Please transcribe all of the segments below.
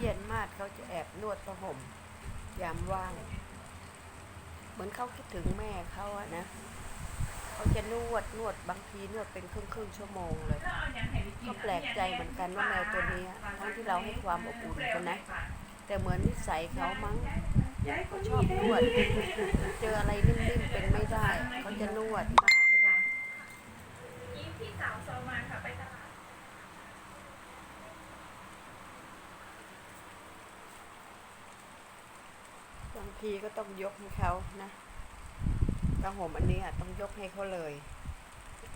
เย็นมากเขาจะแอบนวดผ้าห่ม ยามว่าง เหมือนเขาคิดถึงแม่เขาอะนะเขาจะนวดนวดบางทีนวดเป็นครึ่งครึ่งชั่วโมงเลย ก็แปลกใจเหมือนกันว่าแมวตัวนี้ทั้งที่เราให้ความอบอุ่นกันนะ แต่เหมือนนิสัยเขามั้ง ชอบนวด เจออะไรนิ่มๆเป็นไม่ได้เขาจะนวดมากยิ้มพี่สาวโซมาค่ะไปตลาดบางทีก็ต้องยกให้เขานะผ้าห่มอันนี้อะต้องยกให้เขาเลย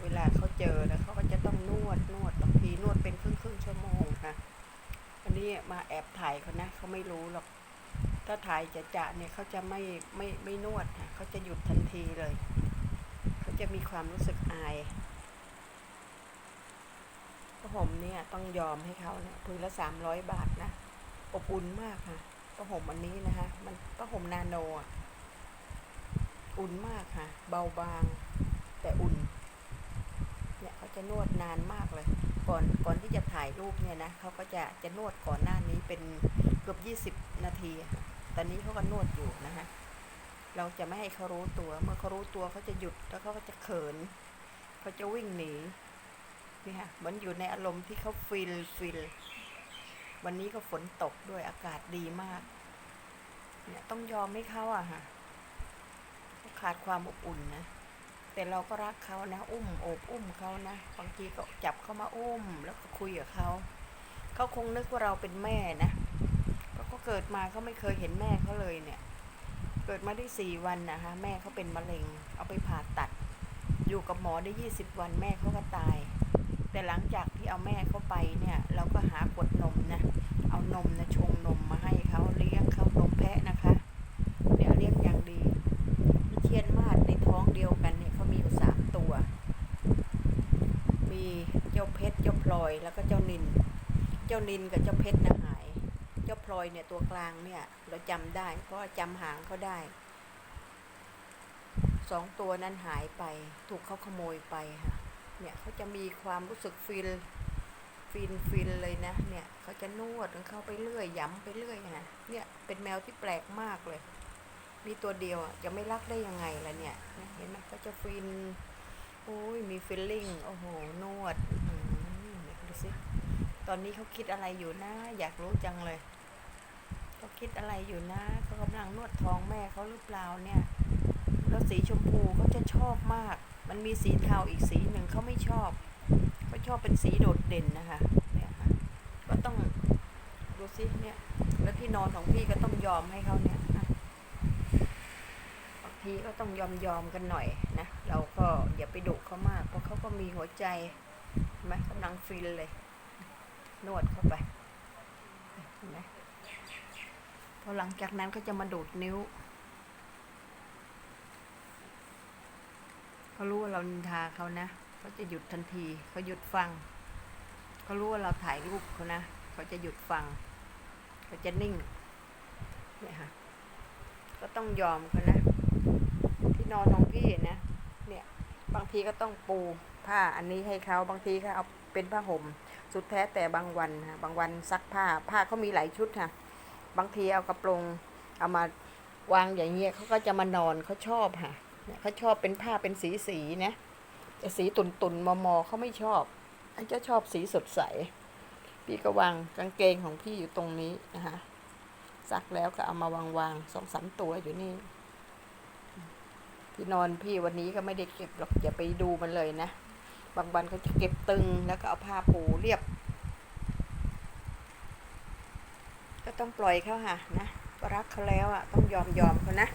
เวลาเขาเจอแล้วเขาก็จะต้องนวดนวดบางทีนวดเป็นครึ่งครึ่งชั่วโมงค่ะอันนี้มาแอบถ่ายเขานะเขาไม่รู้หรอก ถ้าถ่ายจะจะเนี่ยเขาจะไม่ไม่ไม่นวดค่ะเขาจะหยุดทันทีเลย เขาจะมีความรู้สึกอายผ้าห่มเนี่ยต้องยอมให้เขาเนี่ยพื้นละสามร้อยบาทนะอบอุ่นมากค่ะผ้าห่มอันนี้นะคะมันผ้าห่มนาโนอะอุ่นมากค่ะ เบาบาง แต่อุ่น เนี่ยเขาจะนวดนานมากเลย ก่อนก่อนที่จะถ่ายรูปเนี่ยนะเขาก็จะจะนวดก่อนหน้านี้เป็นเกือบยี่สิบนาทีค่ะ ตอนนี้เขาก็นวดอยู่นะคะเราจะไม่ให้เขารู้ตัว เมื่อเขารู้ตัวเขาจะหยุดแล้วเขาก็จะเขิน เขาจะวิ่งหนีนี่ค่ะเหมือนอยู่ในอารมณ์ที่เขาฟิลฟิลวันนี้ก็ฝนตกด้วยอากาศดีมาก เนี่ยต้องยอมให้เขาอะค่ะขาขาดความอบอุ่นนะแต่เราก็รักเขานะ อุ้มโอบอุ้มเขานะบางทีก็จับเขามาอุ้ม แล้วก็คุยกับเขาเขาคงนึกว่าเราเป็นแม่นะ เกิดมาเขาไม่เคยเห็นแม่เขาเลยเนี่ย เกิดมาได้สี่วันนะคะแม่เขาเป็นมะเร็ง เอาไปผ่าตัด อยู่กับหมอได้ยี่สิบวันแม่เขาก็ตาย แต่หลังจากที่เอาแม่เขาไปเนี่ย เราก็หาขวดนมนะเอานมนะชงนมมาให้เขาเลี้ยงเขานมแพะนะคะเนี่ยเลี้ยงอย่างดีเชียนมาศในท้องเดียวกันเนี่ยเขามีอยู่สามตัว มีเจ้าเพชรเจ้าพลอยแล้วก็เจ้านิน เจ้านินกับเจ้าเพชรนะหาย ลอยเนี่ยตัวกลางเนี่ย เราจำได้เพราะว่าจำหางเขาได้สองตัวนั้นหายไป ถูกเขาขโมยไปค่ะ เนี่ยเขาจะมีความรู้สึกฟิลฟินฟินเลยนะ เนี่ยเขาจะนวดของเขาไปเรื่อยย้ำไปเรื่อยนะเนี่ยเป็นแมวที่แปลกมากเลย มีตัวเดียวอะจะไม่รักได้ยังไงล่ะเนี่ยเห็นไหมเขาจะฟินโอ้ยมีฟิลลิ่งโอ้โหนวดอื้อหือเนี่ยดูสิตอนนี้เขาคิดอะไรอยู่นะ อยากรู้จังเลย คิดอะไรอยู่นะเขากำลังนวดท้องแม่เขาหรือเปล่าเนี่ย แล้วสีชมพูเขาจะชอบมาก มันมีสีเทาอีกสีหนึ่งเขาไม่ชอบเขาชอบเป็นสีโดดเด่นนะคะเนี่ยค่ะก็ต้องดูสิเนี่ยแล้วที่นอนของพี่ก็ต้องยอมให้เขาเนี่ยอะบางทีก็ต้องยอมยอมกันหน่อยนะ เราก็อย่าไปดุเขามาก เพราะเขาก็มีหัวใจเห็นไหมกำลังฟินเลย นวดเข้าไปเห็นไหม พอหลังจากนั้นก็จะมาดูดนิ้วเขารู้ว่าเรานินทาเขานะเขาจะหยุดทันทีเขาหยุดฟังเขารู้ว่าเราถ่ายรูปเขานะเขาจะหยุดฟังเขาจะนิ่งเนี่ยค่ะก็ต้องยอมเขานะที่นอนของพี่นะเนี่ยบางทีก็ต้องปูผ้าอันนี้ให้เขาบางทีก็เอาเป็นผ้าห่ม สุดแท้แต่บางวันค่ะบางวันซักผ้าผ้าเขามีหลายชุดค่ะ บางทีเอากระโปรงเอามาวางอย่างเงี้ยเขาก็จะมานอนเขาชอบค่ะเนี่ยเขาชอบเป็นผ้าเป็นสีสีนะแต่สีตุนตุนมอมอๆเขาไม่ชอบอันจะชอบสีสดใส พี่ก็วางกางเกงของพี่อยู่ตรงนี้นะคะซักแล้วก็เอามาวางวางสองสามตัวอยู่นี่ที่นอนพี่วันนี้ก็ไม่ได้เก็บหรอกอย่าไปดูมันเลยนะ บางวันเขาจะเก็บตึงแล้วก็เอาผ้าปูเรียบ ก็ ต้องปล่อยเขาค่ะนะรักเขาแล้วอะต้องยอมยอมเขานะ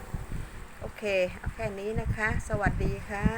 โอเค เอาแค่นี้นะคะ สวัสดีค่ะ